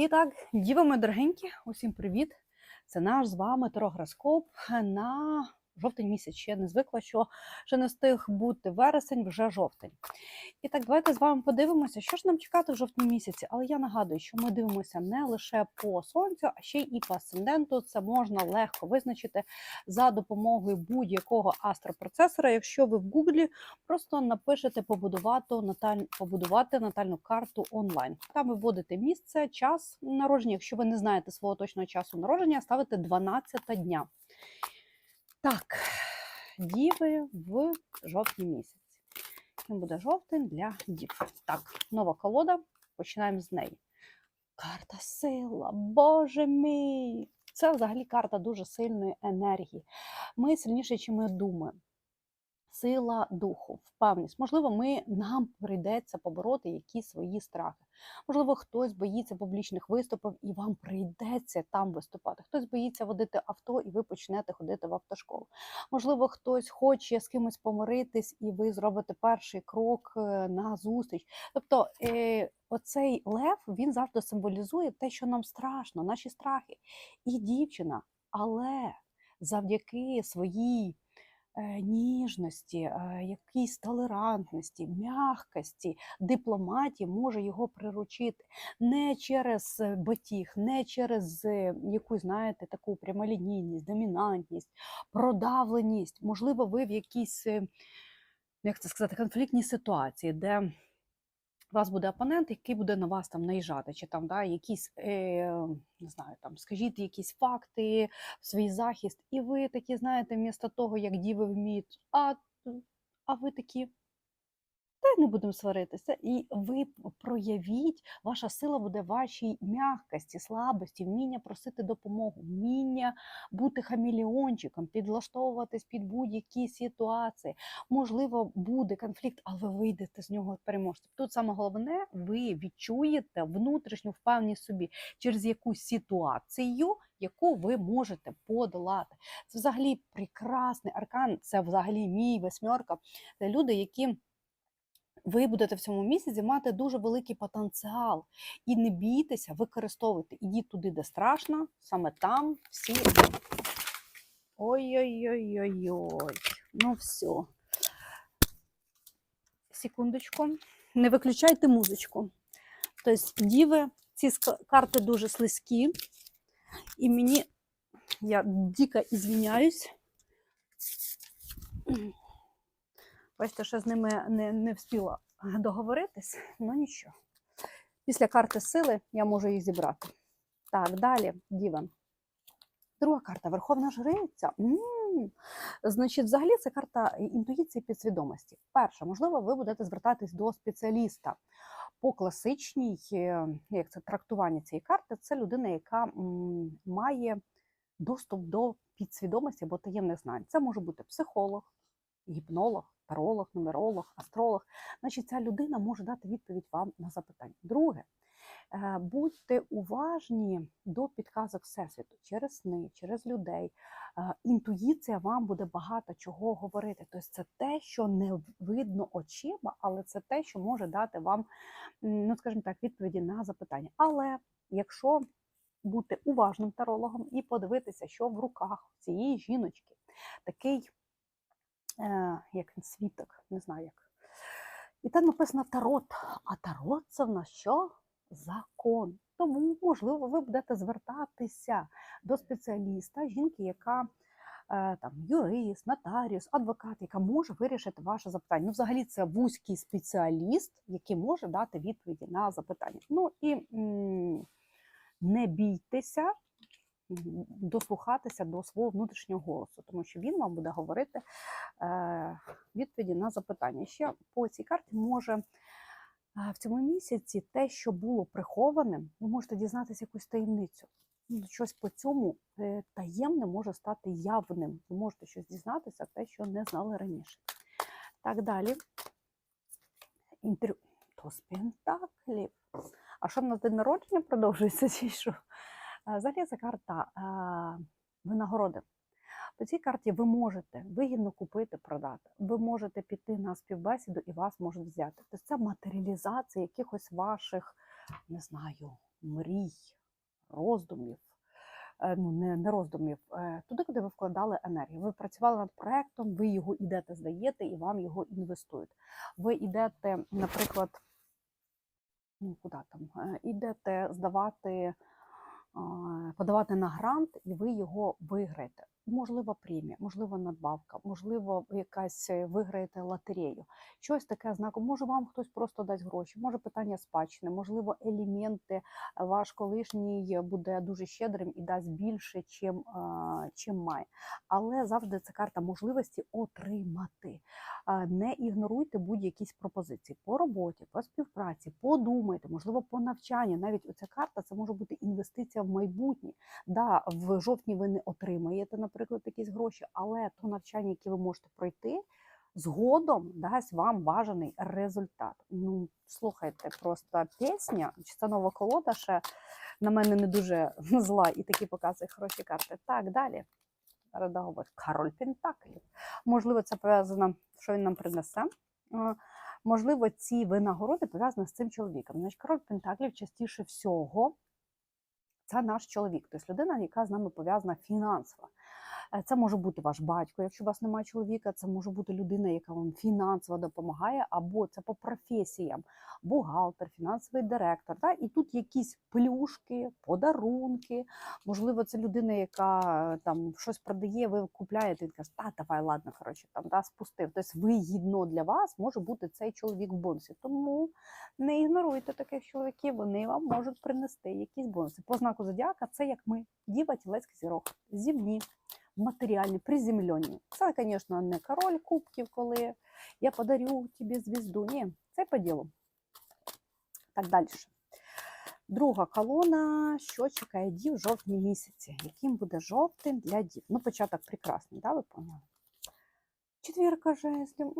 І так, діви мої дорогенькі, усім привіт! Це наш з вами торогороскоп на жовтень місяць. Ще не звикла, що ще не встиг бути вересень, вже жовтень. І так, давайте з вами подивимося, що ж нам чекати в жовтні місяці. Але я нагадую, що ми дивимося не лише по сонцю, а ще й по асценденту. Це можна легко визначити за допомогою будь-якого астропроцесора. Якщо ви в Гуглі просто напишете побудувати, наталь... побудувати натальну карту онлайн. Там ви вводите місце, час народження. Якщо ви не знаєте свого точного часу народження, ставите 12 дня. Так, діви в жовтні місяці. Він буде жовтень для дів. Так, нова колода. Починаємо з неї. Карта сила, Боже мій! Це взагалі карта дуже сильної енергії. Ми сильніше, ніж ми думаємо. Сила духу, впевненість. Можливо, ми нам прийдеться побороти якісь свої страхи. Можливо, хтось боїться публічних виступів і вам прийдеться там виступати. Хтось боїться водити авто, і ви почнете ходити в автошколу. Можливо, хтось хоче з кимось помиритись, і ви зробите перший крок е, на зустріч. Тобто, е, оцей лев він завжди символізує те, що нам страшно, наші страхи. І дівчина, але завдяки своїй ніжності, е, якійсь толерантності, м'якості, дипломатії може його приручити не через е, батіг, не через е, якусь, знаєте, таку прямолінійність, домінантність, продавленість. Можливо, ви в якійсь, е, як це сказати, конфліктній ситуації, де у вас буде опонент, який буде на вас там наїжджати, чи там да, якісь, е, не знаю, там, скажіть якісь факти в свій захист, і ви такі, знаєте, вмісто того, як діви вміють, а, а ви такі. Та не будемо сваритися, і ви проявіть, ваша сила буде вашій м'якості, слабості, вміння просити допомогу, вміння бути хаміліончиком, підлаштовуватись під будь-які ситуації. Можливо, буде конфлікт, але ви вийдете з нього переможцем. Тут саме головне, ви відчуєте внутрішню впевненість собі через якусь ситуацію, яку ви можете подолати. Це взагалі прекрасний аркан, це взагалі мій восьмерка. Це люди, які ви будете в цьому місяці мати дуже великий потенціал. І не бійтеся, використовуйте. Ідіть туди, де страшно, саме там всі. Ой-ой-ой-ой-ой. Ну все. Секундочку. Не виключайте музичку. Тобто, діви, ці карти дуже слизькі. І мені, я дико ізвиняюсь. Бачите, що з ними не, не встигла договоритись, ну нічого. Після карти сили я можу їх зібрати. Так, далі, діва. Друга карта Верховна Жриця. м Значить, взагалі це карта інтуїції підсвідомості. Перше, можливо, ви будете звертатись до спеціаліста. По класичній, е, як це трактування цієї карти, це людина, яка має доступ до підсвідомості або таємних знань. Це може бути психолог, гіпнолог, таролог, нумеролог, астролог. Значить, ця людина може дати відповідь вам на запитання. Друге, е, будьте уважні до підказок Всесвіту через сни, через людей. Е, Інтуїція вам буде багато чого говорити. Тобто це те, що не видно очима, але це те, що може дати вам, ну скажімо так, відповіді на запитання. Але якщо бути уважним тарологом і подивитися, що в руках цієї жіночки такий як він світок, не знаю як. І там написано тарот. А тарот це в нас що? Закон. Тому, можливо, ви будете звертатися до спеціаліста, жінки, яка е, там юрист, нотаріус, адвокат, яка може вирішити ваше запитання. Ну, взагалі, це вузький спеціаліст, який може дати відповіді на запитання. Ну і не бійтеся дослухатися до свого внутрішнього голосу, тому що він вам буде говорити е, відповіді на запитання. Ще по цій карті може е, в цьому місяці те, що було прихованим, ви можете дізнатися якусь таємницю. Ну, Щось по цьому е, таємне може стати явним. Ви можете щось дізнатися, те, що не знали раніше. Так далі. Інтер... Туз пентаклів. А що в нас день народження продовжується? Чи що? Е, Взагалі це карта е, винагороди. По цій карті ви можете вигідно купити, продати. Ви можете піти на співбесіду і вас можуть взяти. Тобто це матеріалізація якихось ваших, не знаю, мрій, роздумів. е, Ну, не, не роздумів, туди, куди ви вкладали енергію. Ви працювали над проектом, ви його ідете, здаєте, і вам його інвестують. Ви йдете, наприклад, ну куди там, ідете здавати, подавати на грант, і ви його виграєте. Можливо, премія, можливо, надбавка, можливо, якась е, виграєте лотерею. Щось таке знаку. Може, вам хтось просто дасть гроші, може питання спадщини, можливо, елементи е, ваш колишній буде дуже щедрим і дасть більше, чим, чим має. Але завжди це карта можливості отримати. Не ігноруйте будь-які пропозиції по роботі, по співпраці, подумайте, можливо, по навчанню. Навіть оця карта це може бути інвестиція в майбутнє. Да, в жовтні ви не отримаєте, наприклад, якісь гроші, але то навчання, яке ви можете пройти, згодом дасть вам бажаний результат. Ну, слухайте, просто пісня, чи це нова колода ще на мене не дуже зла і такі показує хороші карти. Так, далі. Зараз. Король Пентаклів. Можливо, це пов'язано, що він нам принесе. Можливо, ці винагороди пов'язані з цим чоловіком. Значить, король Пентаклів частіше всього це наш чоловік, тобто людина, яка з нами пов'язана фінансово. Е, Це може бути ваш батько, якщо у вас немає чоловіка, це може бути людина, яка вам фінансово допомагає, або це по професіям, бухгалтер, фінансовий директор. Да? І тут якісь плюшки, подарунки. Можливо, це людина, яка е, там щось продає, ви купляєте, він каже, та давай, ладно, коротше, там да, спустив. Тобто вигідно для вас може бути цей чоловік в бонусі. Тому не ігноруйте таких чоловіків, вони вам можуть принести якісь бонуси. По знаку зодіака це як ми, діва, тілецький зірок, зімні, матеріальні, приземлені. Це, звісно, не король кубків, коли я подарю тобі звізду. Ні, це по ділу. Так далі. Друга колона, що чекає дів в жовтні місяці. Яким буде жовтим для дів? Ну, початок прекрасний, да, ви поняли? Четвірка жезлів,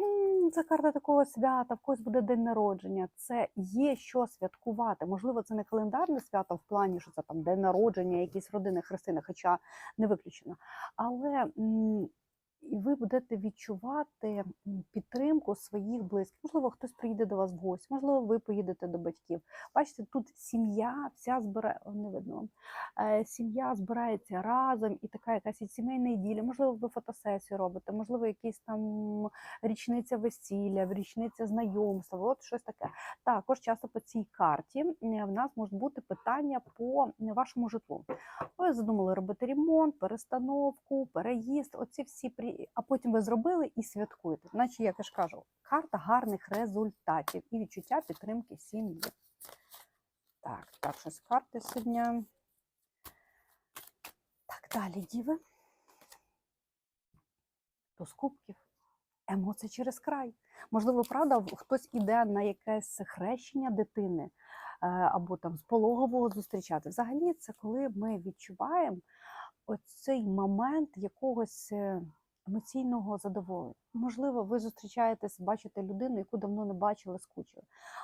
це карта такого свята, в когось буде день народження. Це є що святкувати. Можливо, це не календарне свято в плані, що це там день народження, якісь родини хрестини, хоча не виключено. Але і ви будете відчувати підтримку своїх близьких. Можливо, хтось приїде до вас в гості, можливо, ви поїдете до батьків. Бачите, тут сім'я вся збирає, не видно. Е, Сім'я збирається разом і така якась і сімейна іділля. Можливо, ви фотосесію робите, можливо, якісь там річниця весілля, річниця знайомства, от щось таке. Також часто по цій карті в нас можуть бути питання по вашому житлу. Ви задумали робити ремонт, перестановку, переїзд. Оці всі а потім ви зробили і святкуєте. Значить, як я ж кажу, карта гарних результатів і відчуття підтримки сім'ї. Так, так, щось карти сьогодні. Так, далі, діви. Туз кубків. Емоції через край. Можливо, правда, хтось іде на якесь хрещення дитини е, або там з пологового зустрічати. Взагалі, це коли ми відчуваємо оцей момент якогось е, емоційного задоволення. Можливо, ви зустрічаєтесь, бачите людину, яку давно не бачили, скучили.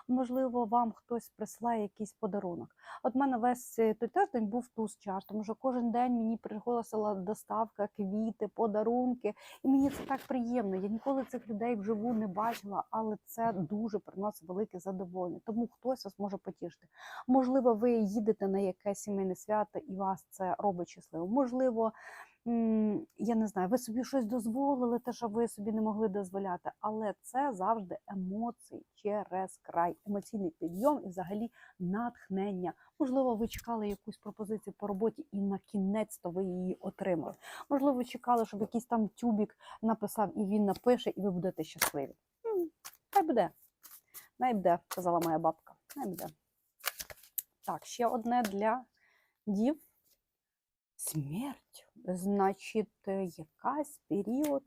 Можливо, вам хтось присилає якийсь подарунок. От мене весь той тиждень був туз чаш, тому що кожен день мені приголосила доставка, квіти, подарунки. І мені це так приємно. Я ніколи цих людей вживу не бачила, але це дуже приносить велике задоволення. Тому хтось вас може потішити. Можливо, ви їдете на якесь сімейне свято і вас це робить щасливо. Можливо, я не знаю, ви собі щось дозволили, те, що ви собі не могли дозволяти, але це завжди емоції через край, емоційний підйом і взагалі натхнення. Можливо, ви чекали якусь пропозицію по роботі, і на кінець-то ви її отримали. Можливо, ви чекали, щоб якийсь там тюбік написав, і він напише, і ви будете щасливі. Хай буде. Най буде, казала моя бабка. Най. Так, ще одне для дів. Смерть. Значить, е, якась період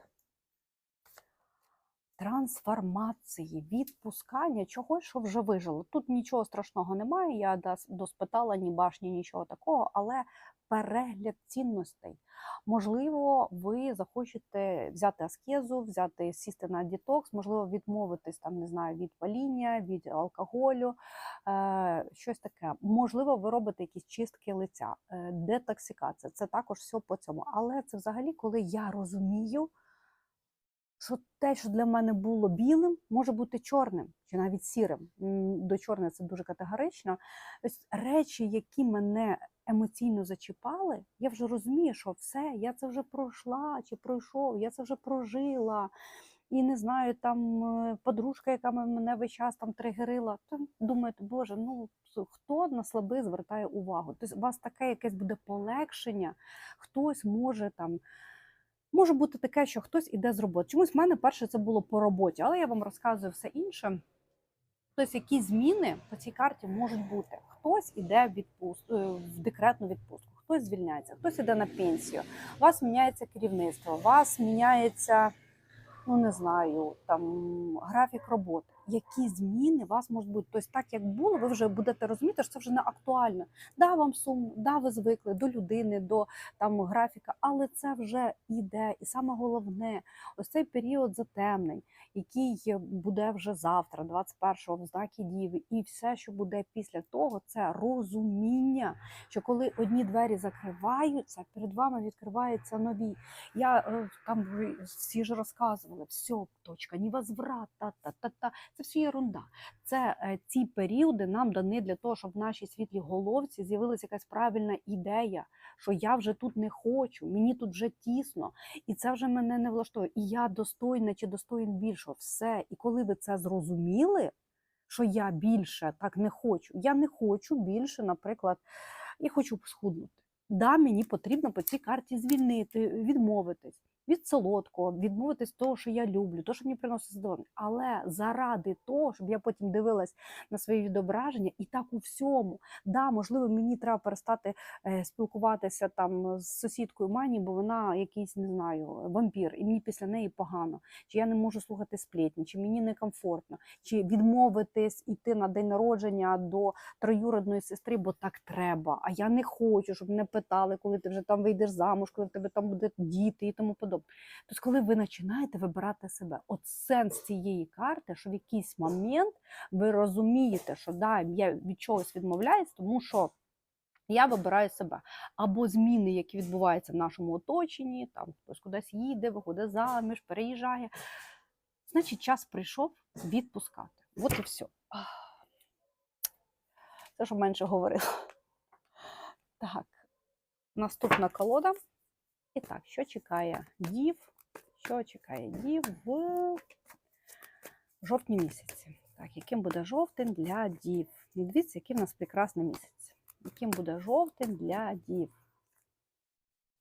трансформації, відпускання чогось, що вже вижило. Тут нічого страшного немає, я дос- доспитала ні башні, нічого такого, але перегляд цінностей. Можливо, ви захочете взяти аскезу, взяти сісти на дітокс, можливо, відмовитись там, не знаю, від паління, від алкоголю, е, щось таке. Можливо, ви робите якісь чистки лиця, е, детоксикація. Це також все по цьому. Але це взагалі, коли я розумію що те, що для мене було білим, може бути чорним чи навіть сірим. До чорне це дуже категорично. Ось речі, які мене емоційно зачіпали, я вже розумію, що все, я це вже пройшла чи пройшов, я це вже прожила. І не знаю, там е, подружка, яка мене весь час там тригерила, то думаєте, боже, ну хто на слабих звертає увагу? Тобто у вас таке якесь буде полегшення, хтось може там. Може бути таке, що хтось іде з роботи. Чомусь в мене перше це було по роботі, але я вам розказую все інше. Тобто, які зміни по цій карті можуть бути. Хтось іде в, відпуст... е, в декретну відпустку, хтось звільняється, хтось іде на пенсію, у вас міняється керівництво, у вас міняється, ну не знаю, там графік роботи. Які зміни вас можуть бути? Тобто, так як було, ви вже будете розуміти, що це вже не актуально. Да, вам сумно, да, ви звикли до людини, до там графіка, але це вже іде. І саме головне, ось цей період затемнень, який буде вже завтра, 21-го, в знакі Діви, і все, що буде після того, це розуміння, що коли одні двері закриваються, перед вами відкриваються нові. Я е, там ви всі ж розказували, все, точка, невозврат, та-та-та-та. Це все ерунда. Це е, ці періоди нам дані для того, щоб в нашій світлій головці з'явилася якась правильна ідея, що я вже тут не хочу, мені тут вже тісно, і це вже мене не влаштовує. І я достойна чи достоїн більшого. Все. І коли ви це зрозуміли, що я більше так не хочу, я не хочу більше, наприклад, я хочу схуднути. Да, мені потрібно по цій карті звільнити, відмовитись від солодкого, відмовитись того, що я люблю, того, що мені приносить задоволення. Але заради того, щоб я потім дивилась на свої відображення, і так у всьому, да, можливо, мені треба перестати е, спілкуватися там з сусідкою Мані, бо вона якийсь, не знаю, вампір, і мені після неї погано, чи я не можу слухати сплетні, чи мені некомфортно, чи відмовитись іти на день народження до троюродної сестри, бо так треба. А я не хочу, щоб мене питали, коли ти вже там вийдеш замуж, коли в тебе там будуть діти і тому подобне. Тобто, коли ви починаєте вибирати себе, от сенс цієї карти, що в якийсь момент ви розумієте, що да, я від чогось відмовляюсь, тому що. Я вибираю себе або зміни, які відбуваються в нашому оточенні, там хтось кудись їде, виходить заміж, переїжджає. Значить, час прийшов відпускати. От і все. Це що менше говорила. Так, наступна колода. І так, що чекає дів? Що чекає дів в жовтні місяці? Так, яким буде жовтень для дів? Дивіться, який в нас прекрасний місяць. Яким буде жовтень для дів?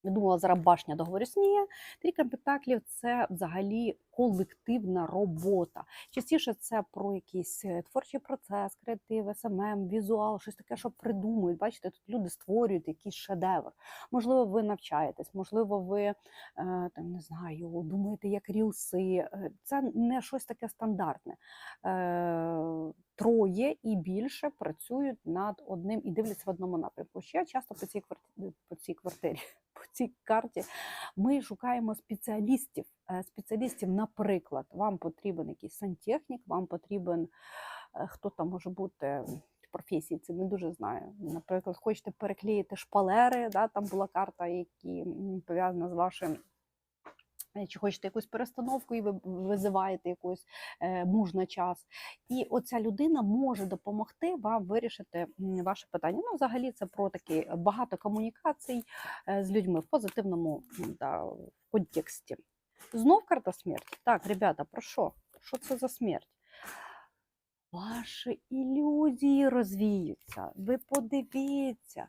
Я думала, зараз башня договорюсь. Ні, трійка пентаклів це взагалі колективна робота. Частіше це про якийсь е, творчий процес, креатив, СММ, візуал, щось таке, що придумують. Бачите, тут люди створюють якийсь шедевр. Можливо, ви навчаєтесь, можливо, ви е, там не знаю, думаєте як рілси. Е, Це не щось таке стандартне. Троє і більше працюють над одним і дивляться в одному напрямку. Ще часто по цій квартирі, по цій квартирі, по цій карті ми шукаємо спеціалістів. Спеціалістів, наприклад, вам потрібен якийсь сантехнік, вам потрібен е, хто там може бути професії, це не дуже знаю. Наприклад, хочете переклеїти шпалери, да, там була карта, які пов'язана з вашим. е, Чи хочете якусь перестановку, і ви визиваєте якусь е, муж на час. І оця людина може допомогти вам вирішити ваше питання. Ну, взагалі, це про такі багато комунікацій з людьми в позитивному да, контексті. Знов карта смерті. Так, ребята, про що? Що це за смерть? Ваші ілюзії розвіються. Ви подивіться,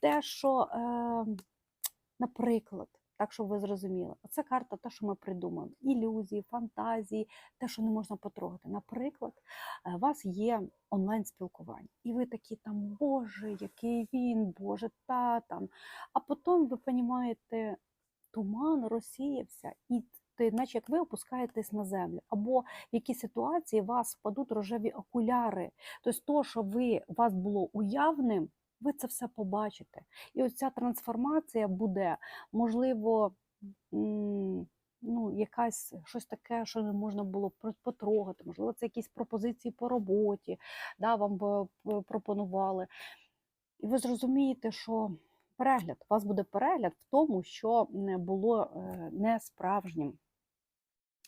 те, що, е, наприклад, так, щоб ви зрозуміли, оце карта, те, що ми придумали. Ілюзії, фантазії, те, що не можна потрогати. Наприклад, е, у вас є онлайн-спілкування, і ви такі там, Боже, який він, Боже, та там. А потім ви розумієте, туман розсіявся, і ти, наче як ви опускаєтесь на землю, або в якій ситуації вас впадуть рожеві окуляри. Тобто, то, що ви вас було уявним, ви це все побачите. І ось ця трансформація буде, можливо, ну, якась щось таке, що не можна було потрогати. Можливо, це якісь пропозиції по роботі, да, вам пропонували. І ви зрозумієте, що перегляд, у вас буде перегляд в тому, що було е, не справжнім.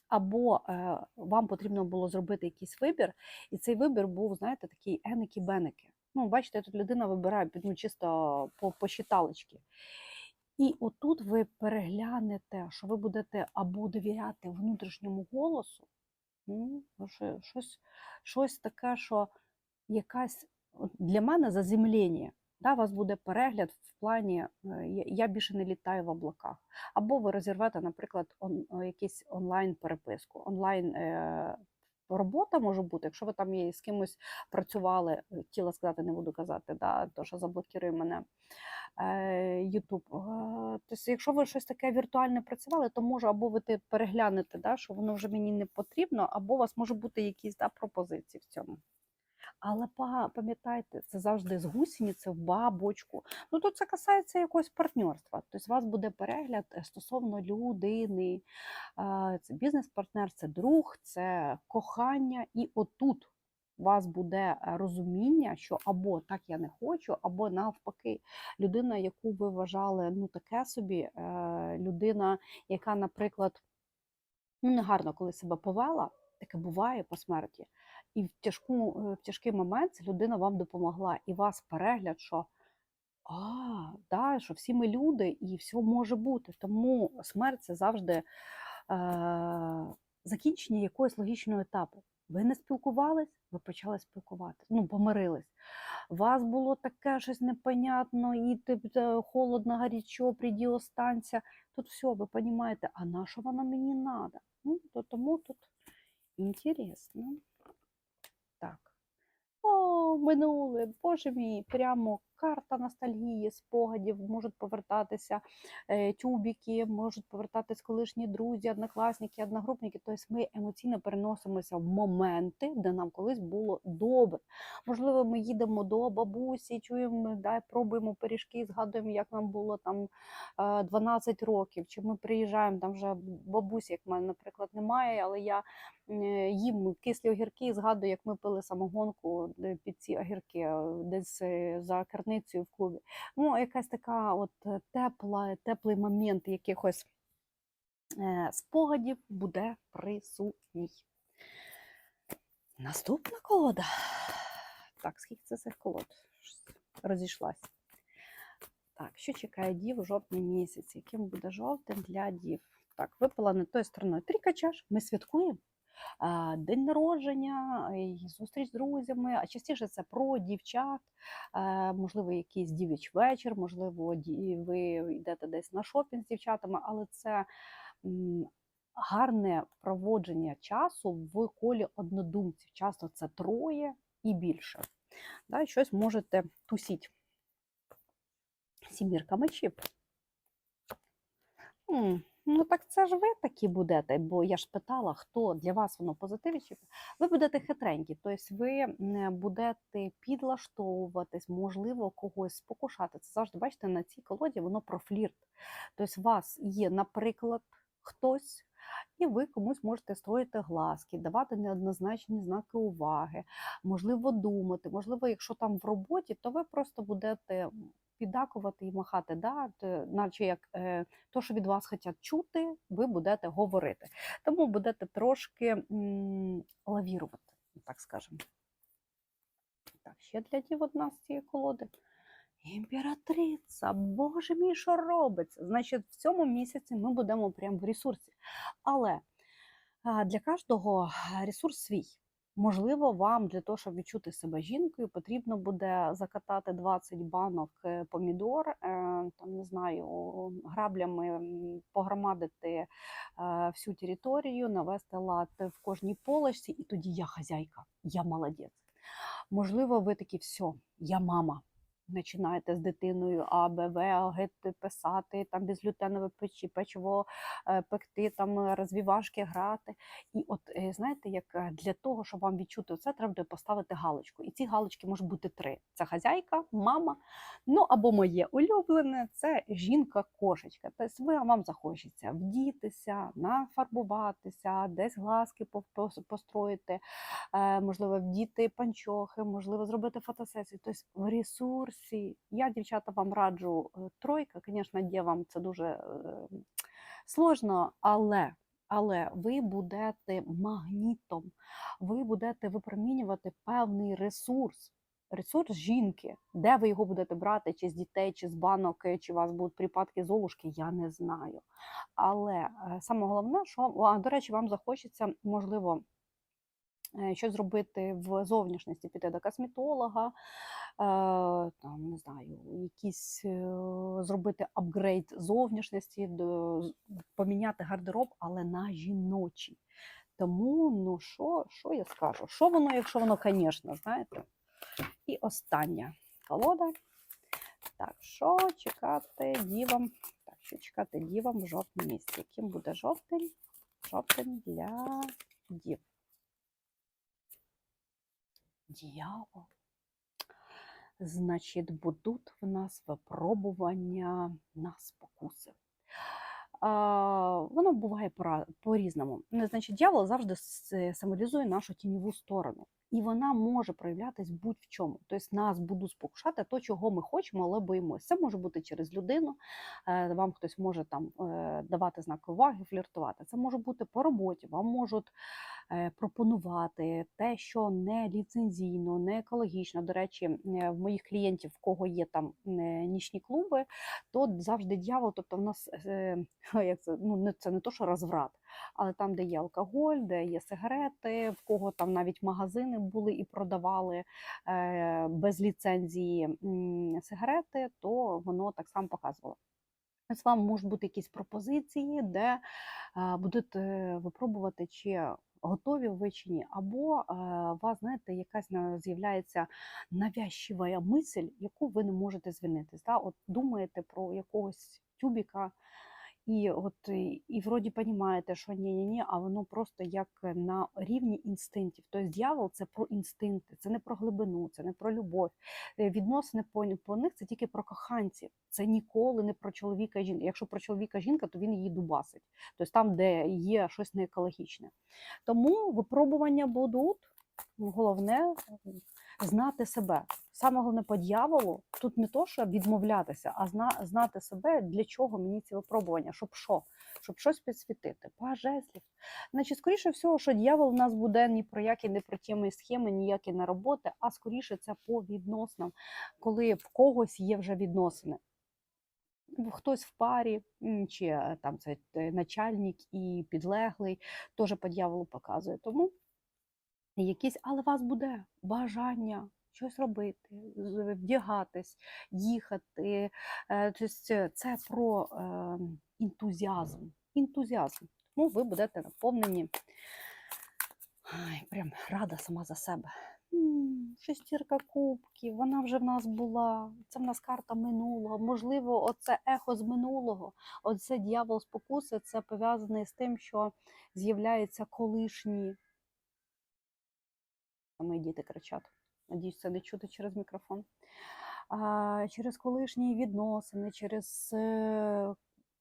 або е, вам потрібно було зробити якийсь вибір, і цей вибір був, знаєте, такий еники-беники. Ну, бачите, тут людина вибирає ну, чисто по, по. І отут ви переглянете, що ви будете або довіряти внутрішньому голосу, ну, що- щось, щось таке, що якась для мене заземлення. Да, у вас буде перегляд в плані е, я- більше не літаю в облаках. Або ви розірвете, наприклад, он, о, якийсь онлайн переписку. Онлайн е, робота може бути, якщо ви там з кимось працювали, е, хотіла сказати, не буду казати, да, то що заблокує мене. Ютуб. Тобто, якщо ви щось таке віртуальне працювали, то може або ви переглянете, да, що воно вже мені не потрібно, або у вас може бути якісь да, пропозиції в цьому. Але па- пам'ятайте, це завжди з гусениці в бабочку. Ну тут це касається якогось партнерства. Тобто у вас буде перегляд е, стосовно людини. Це бізнес-партнер, це друг, це кохання. І отут у вас буде е, розуміння, що або так я не хочу, або навпаки, людина, яку ви вважали ну таке собі, е, людина, яка, наприклад, ну негарно коли себе повела, таке буває по смерті. І в тяжку, е, в тяжкий момент ця людина вам допомогла, і вас перегляд, що а, да, що всі ми люди, і все може бути. Тому смерть це завжди е, закінчення якогось логічного етапу. Ви не спілкувались, ви почали спілкуватися, ну, помирились. Вас було таке щось непонятно, і тип, е, холодно, гарячо, приді останься. Тут все, ви розумієте, а на що воно мені треба? Ну, то, тому тут інтересно. Минуле, боже мій, прямо карта ностальгії, спогадів, можуть повертатися е, тюбіки, можуть повертатись колишні друзі, однокласники, одногрупники. Тобто ми емоційно переносимося в моменти, де нам колись було добре. Можливо, ми їдемо до бабусі, чуємо, да, пробуємо пиріжки, згадуємо, як нам було там е, 12 років. Чи ми приїжджаємо, там вже бабусі, як в мене, наприклад, немає, але я е, їм кислі огірки згадую, як ми пили самогонку під ці огірки, е, десь е, за керницею в клубі. Ну, якась така от е, тепла, теплий момент якихось е, спогадів буде присутній. Наступна колода. Так, скільки це цих колод? Розійшлась. Так, що чекає дів у жовтні місяці? Яким буде жовтень для дів? Так, випала не тою стороною трійка чаш. Ми святкуємо. День народження, зустріч з друзями, а частіше це про дівчат, можливо, якийсь дівич вечір, можливо, ви йдете десь на шопінг з дівчатами, але це гарне проводження часу в колі однодумців. Часто це троє і більше. Да, щось можете тусіть. Сімірка мечів. Ну, так це ж ви такі будете, бо я ж питала, хто для вас воно позитиві чи ви будете хитренькі, тобто ви м, будете підлаштовуватись, можливо, когось спокушати. Це завжди бачите на цій колоді воно про флірт. Тобто, у вас є, наприклад, хтось, і ви комусь можете строїти глазки, давати неоднозначні знаки уваги, можливо, думати. Можливо, якщо там в роботі, то ви просто будете піддакувати і махати, да? наче як е, то, що від вас хочуть чути, ви будете говорити. Тому будете трошки лавірувати, так скажемо. Так, ще для дів одна з цієї колоди. Імператриця, боже мій, що робиться? Значить, в цьому місяці ми будемо прямо в ресурсі. Але для кожного ресурс свій. Можливо, вам для того, щоб відчути себе жінкою, потрібно буде закатати 20 банок е, помідор, е, там не знаю, граблями погромадити е, всю територію, навести лад в кожній полочці, і тоді я хазяйка, я молодець. Можливо, ви такі все, я мама. Починаєте з дитиною А, Б, писати, там безглютенове печі, печиво е, пекти, там е, розвівашки грати. І от е, знаєте, як для того, щоб вам відчути це, треба буде поставити галочку. І ці галочки можуть бути три: це хазяйка, мама. Ну або моє улюблене це жінка-кошечка. Тобто вам захочеться вдітися, нафарбуватися, десь глазки построїти, можливо, вдіти панчохи, можливо, зробити фотосесію. Тобто в ресурсі. Я, дівчата, вам раджу е, тройка. Звісно, дівам це дуже е, сложно, але Але ви будете магнітом, ви будете випромінювати певний ресурс, ресурс жінки. Де ви його будете брати, чи з дітей, чи з банок, е, чи у вас будуть припадки золушки, я не знаю. Але саме головне, що до речі, вам захочеться, можливо, е, щось зробити в зовнішності, піти до косметолога, е, там, не знаю, якісь е, зробити апгрейд зовнішності, поміняти гардероб, але на жіночий. Тому, ну що, що я скажу? Що воно, якщо воно, звісно, знаєте? І остання колода. Так, що чекати дівам? Так, що чекати дівам в жовтні місці? Яким буде жовтень? Жовтень для дів. Дьявол. Значить, будуть в нас випробування на спокуси. А, воно буває по-різному. Значить, дьявол завжди символізує нашу тіньову сторону. І вона може проявлятись будь-в чому. Тобто нас будуть спокушати то, чого ми хочемо, але боїмося. Це може бути через людину. е, Вам хтось може там е, давати знаки уваги, фліртувати. Це може бути по роботі. Вам можуть пропонувати те, що не ліцензійно, не екологічно. До речі, е, в моїх клієнтів, в кого є там е, нічні клуби, то завжди дьявол. Тобто, в нас е, як це ну це не то, що розврат, але там, де є алкоголь, де є сигарети, в кого там навіть магазини були і продавали е, без ліцензії сигарети, то воно так само показувало. Ось вам можуть бути якісь пропозиції, де е, будете випробувати, чи готові ви чи ні. Або у вас, знаєте, якась на- з'являється навязчива мисль, яку ви не можете звільнитись. Да? От думаєте про якогось тюбіка, і от і, вроді понімаєте, що ні, ні, ні, а воно просто як на рівні інстинктів. Тобто дьявол це про інстинкти, це не про глибину, це не про любов. Е, Відносини по, по них це тільки про коханців. Це ніколи не про чоловіка і. Якщо про чоловіка жінка, то він її дубасить. Тобто там, де є щось неекологічне. Тому випробування будуть. Головне знати себе. Саме головне по дьяволу тут не то, що відмовлятися, а зна, знати себе, для чого мені ці випробування, щоб що, щоб щось підсвітити. По жезлів. Значить, скоріше всього, що дьявол у нас буде ні про які, не про теми і схеми, ніякі не роботи, а скоріше це по відносинам, коли в когось є вже відносини. Хтось в парі, чи е, там це е, начальник і підлеглий, теж по дьяволу показує. Тому якісь, але у вас буде бажання щось робити, вдягатись, їхати. Е, Тобто це- це про е, ентузіазм. Ентузіазм. Тому ви будете наповнені. Ай, прям рада сама за себе. Шестірка кубків, вона вже в нас була. Це в нас карта минулого. Можливо, оце ехо з минулого. Оце дьявол спокуси, це пов'язане з тим, що з'являються колишні мої діти кричать. Надіюсь, це не чути через мікрофон. А, через колишні відносини, через е,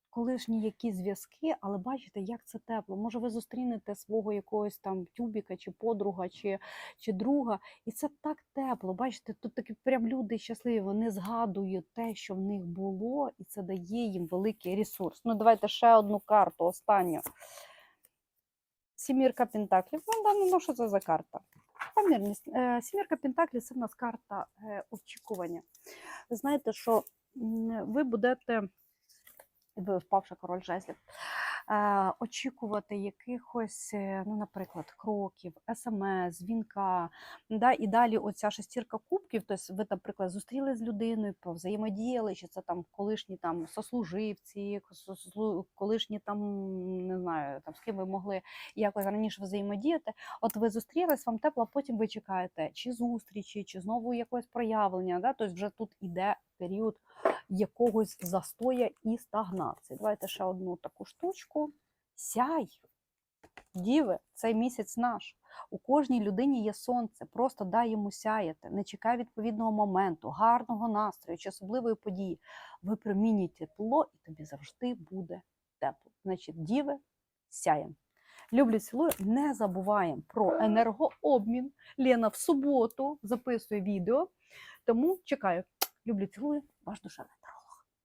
колишні якісь зв'язки, але бачите, як це тепло. Може, ви зустрінете свого якогось там тюбіка, чи подруга, чи, чи друга, і це так тепло. Бачите, тут такі прям люди щасливі, вони згадують те, що в них було, і це дає їм великий ресурс. Ну, давайте ще одну карту, останню. Сімірка Пентаклів. Ну, да, ну, ну, що це за карта? Помірність. Е, Сімірка Пентаклі це в нас карта е, очікування. Ви знаєте, що ви будете, впавши король жезлів, очікувати якихось, е, ну, наприклад, кроків, смс, дзвінка. Да, і далі оця шестірка кубків, тобто ви, наприклад, зустріли з людиною, повзаємодіяли, чи це там колишні там сослуживці, колишні там, не знаю, там з ким ви могли якось раніше взаємодіяти. От ви зустрілись, вам тепло, потім ви чекаєте чи зустрічі, чи знову якогось проявлення. Да? Тобто вже тут іде період якогось застоя і стагнації. Давайте ще одну таку штучку. Сяй! Діви, цей місяць наш. У кожній людині є сонце. Просто дай йому сяяти. Не чекай відповідного моменту, гарного настрою чи особливої події. Випромінюй тепло, і тобі завжди буде тепло. Значить, діви, сяєм. Люблю, цілую. Не забуваємо про енергообмін. Лена в суботу записує відео. Тому чекаю. Люблю, цілую, ваш душевний.